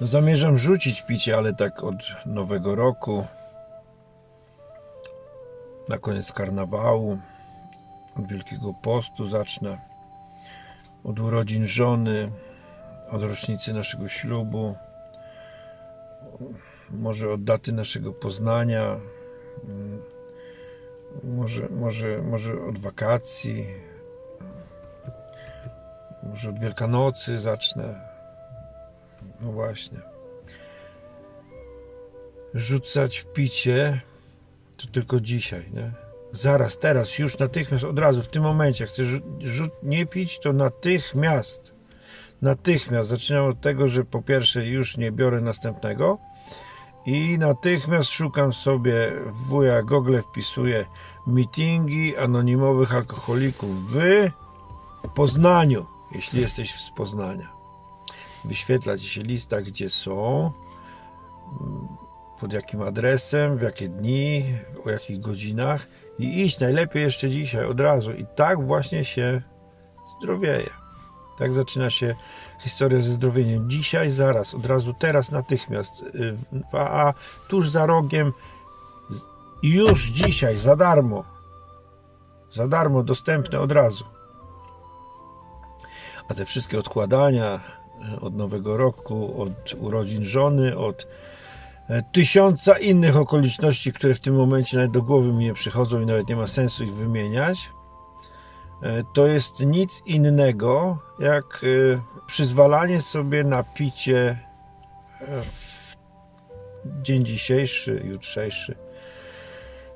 No zamierzam rzucić picie, ale tak od nowego roku. Na koniec karnawału. Od Wielkiego Postu zacznę. Od urodzin żony. Od rocznicy naszego ślubu. Może od daty naszego poznania. Może, może, może od wakacji. Może od Wielkanocy zacznę. No właśnie. Rzucać picie to tylko dzisiaj, nie? Zaraz, teraz, już natychmiast, od razu, w tym momencie. Jak chcesz nie pić, to natychmiast. Natychmiast. Zaczynam od tego, że po pierwsze już nie biorę następnego i natychmiast szukam sobie w wuja Google, wpisuję meetingi anonimowych alkoholików w Poznaniu, jeśli jesteś z Poznania wyświetla ci się lista, gdzie są, mm, pod jakim adresem, w jakie dni, o jakich godzinach i iść najlepiej jeszcze dzisiaj, od razu. I tak właśnie się zdrowieje. Tak zaczyna się historia ze zdrowieniem. Dzisiaj, zaraz, od razu, teraz, natychmiast. y, w AA, tuż za rogiem, już dzisiaj, za darmo. Za darmo, dostępne od razu. A te wszystkie odkładania od nowego roku, od urodzin żony, od e, tysiąca innych okoliczności, które w tym momencie nawet do głowy mi nie przychodzą i nawet nie ma sensu ich wymieniać, e, to jest nic innego jak e, przyzwalanie sobie na picie e, w dzień dzisiejszy, jutrzejszy.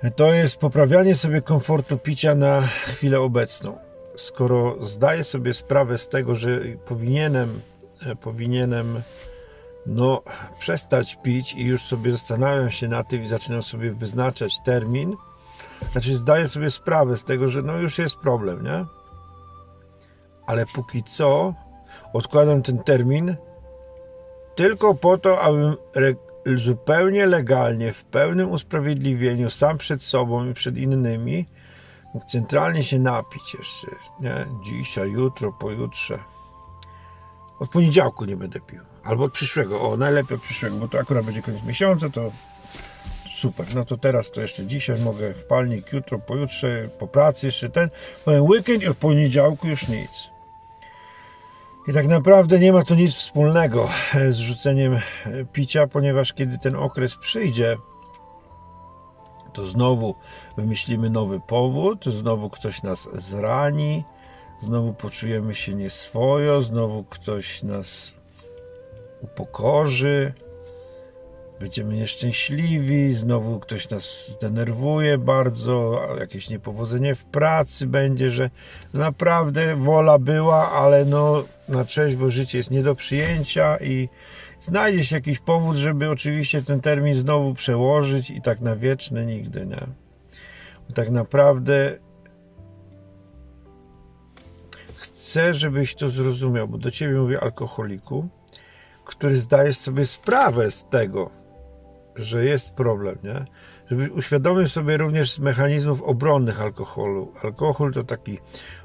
E, To jest poprawianie sobie komfortu picia na chwilę obecną skoro zdaję sobie sprawę z tego, że powinienem, e, powinienem no, przestać pić i już sobie zastanawiam się na tym i zaczynam sobie wyznaczać termin, znaczy zdaję sobie sprawę z tego, że no już jest problem, nie? Ale póki co odkładam ten termin tylko po to, abym zupełnie legalnie, w pełnym usprawiedliwieniu, sam przed sobą i przed innymi, centralnie się napić jeszcze, nie? Dzisiaj, jutro, pojutrze. Od poniedziałku nie będę pił. Albo od przyszłego. O, najlepiej od przyszłego, bo to akurat będzie koniec miesiąca, to super. No to teraz to jeszcze dzisiaj mogę w palnik, jutro, pojutrze, po pracy jeszcze ten. Powiem weekend i od poniedziałku już nic. I tak naprawdę nie ma to nic wspólnego z rzuceniem e, picia, ponieważ kiedy ten okres przyjdzie, to znowu wymyślimy nowy powód, znowu ktoś nas zrani, znowu poczujemy się nieswojo, znowu ktoś nas upokorzy, będziemy nieszczęśliwi, znowu ktoś nas zdenerwuje bardzo, jakieś niepowodzenie w pracy będzie, że naprawdę wola była, ale no na trzeźwo życie jest nie do przyjęcia i znajdzie się jakiś powód, żeby oczywiście ten termin znowu przełożyć i tak na wieczne nigdy, nie? Bo tak naprawdę chcę, żebyś to zrozumiał, bo do ciebie mówię alkoholiku, który zdajesz sobie sprawę z tego, że jest problem, nie? Żebyś uświadomił sobie również z mechanizmów obronnych alkoholu. Alkohol to taki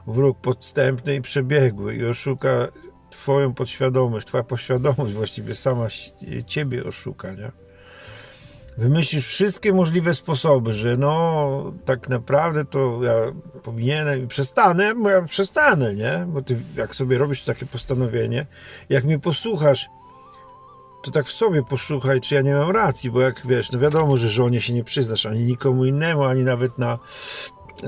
wróg podstępny i przebiegły i oszuka twoją podświadomość, twoja podświadomość właściwie sama ciebie oszuka, nie? Wymyślisz wszystkie możliwe sposoby, że no tak naprawdę to ja powinienem i przestanę, bo ja przestanę, nie? Bo ty jak sobie robisz takie postanowienie, jak mnie posłuchasz, to tak w sobie posłuchaj, czy ja nie mam racji, bo jak wiesz, no wiadomo, że żonie się nie przyznasz ani nikomu innemu, ani nawet na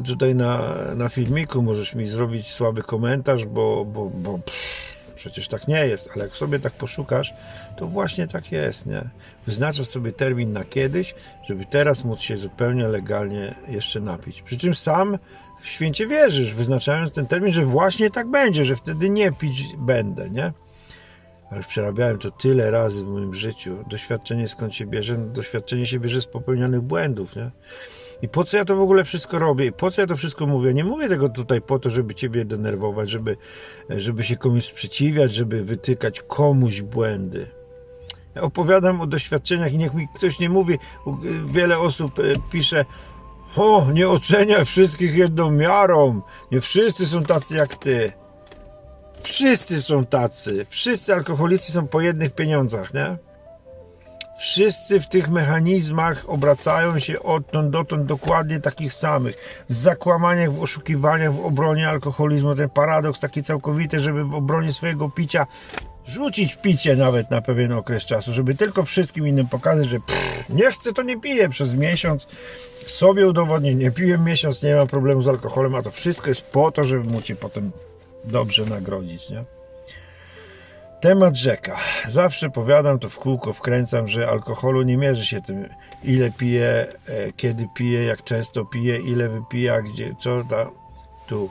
tutaj na, na filmiku możesz mi zrobić słaby komentarz, bo, bo, bo pff, przecież tak nie jest, ale jak sobie tak poszukasz, to właśnie tak jest, nie? Wyznaczasz sobie termin na kiedyś, żeby teraz móc się zupełnie legalnie jeszcze napić. Przy czym sam w święcie wierzysz, wyznaczając ten termin, że właśnie tak będzie, że wtedy nie pić będę, nie? Ale przerabiałem to tyle razy w moim życiu. Doświadczenie skąd się bierze? Doświadczenie się bierze z popełnianych błędów, nie? I po co ja to w ogóle wszystko robię? I po co ja to wszystko mówię? Nie mówię tego tutaj po to, żeby ciebie denerwować, żeby, żeby się komuś sprzeciwiać, żeby wytykać komuś błędy. Ja opowiadam o doświadczeniach i niech mi ktoś nie mówi, wiele osób e, pisze o, nie oceniaj wszystkich jedną miarą, nie wszyscy są tacy jak ty. Wszyscy są tacy. Wszyscy alkoholicy są po jednych pieniądzach, nie? Wszyscy w tych mechanizmach obracają się odtąd dotąd dokładnie takich samych. W zakłamaniach, w oszukiwaniach, w obronie alkoholizmu. Ten paradoks taki całkowity, żeby w obronie swojego picia rzucić picie nawet na pewien okres czasu, żeby tylko wszystkim innym pokazać, że pff, nie chcę, to nie piję przez miesiąc. Sobie udowodnię, nie piłem miesiąc, nie mam problemu z alkoholem, a to wszystko jest po to, żeby móc cię potem dobrze nagrodzić, nie? Temat rzeka. Zawsze powiadam to w kółko, wkręcam, że alkoholu nie mierzy się tym, ile pije, e, kiedy pije, jak często pije, ile wypija, gdzie, co da. Tu,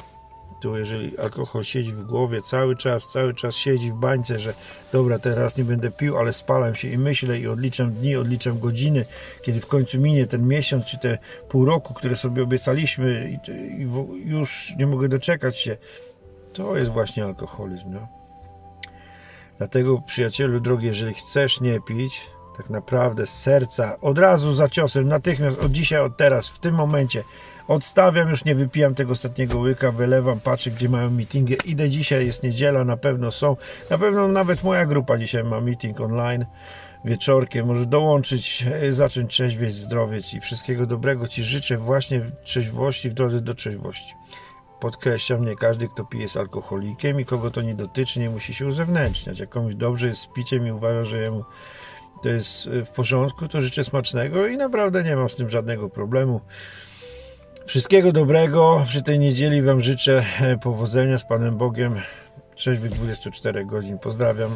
tu, jeżeli alkohol siedzi w głowie cały czas, cały czas siedzi w bańce, że dobra, teraz nie będę pił, ale spalam się i myślę i odliczam dni, odliczam godziny, kiedy w końcu minie ten miesiąc czy te pół roku, które sobie obiecaliśmy i, i już nie mogę doczekać się. To jest właśnie alkoholizm, no. Dlatego, przyjacielu drogi, jeżeli chcesz nie pić, tak naprawdę z serca, od razu za ciosem, natychmiast, od dzisiaj, od teraz, w tym momencie, odstawiam, już nie wypijam tego ostatniego łyka, wylewam, patrzę, gdzie mają meetingi, idę dzisiaj, jest niedziela, na pewno są, na pewno nawet moja grupa dzisiaj ma meeting online, wieczorkiem, może dołączyć, e, zacząć trzeźwieć, zdrowieć i wszystkiego dobrego. Ci życzę właśnie w trzeźwości, w drodze do trzeźwości. Podkreślam, nie każdy, kto pije jest alkoholikiem i kogo to nie dotyczy, nie musi się uzewnętrzniać. Jak komuś dobrze jest z piciem i uważa, że jemu to jest e, w porządku, to życzę smacznego i naprawdę nie mam z tym żadnego problemu. Wszystkiego dobrego przy tej niedzieli Wam życzę e, powodzenia z Panem Bogiem. Trzeźwych 24 godzin. Pozdrawiam.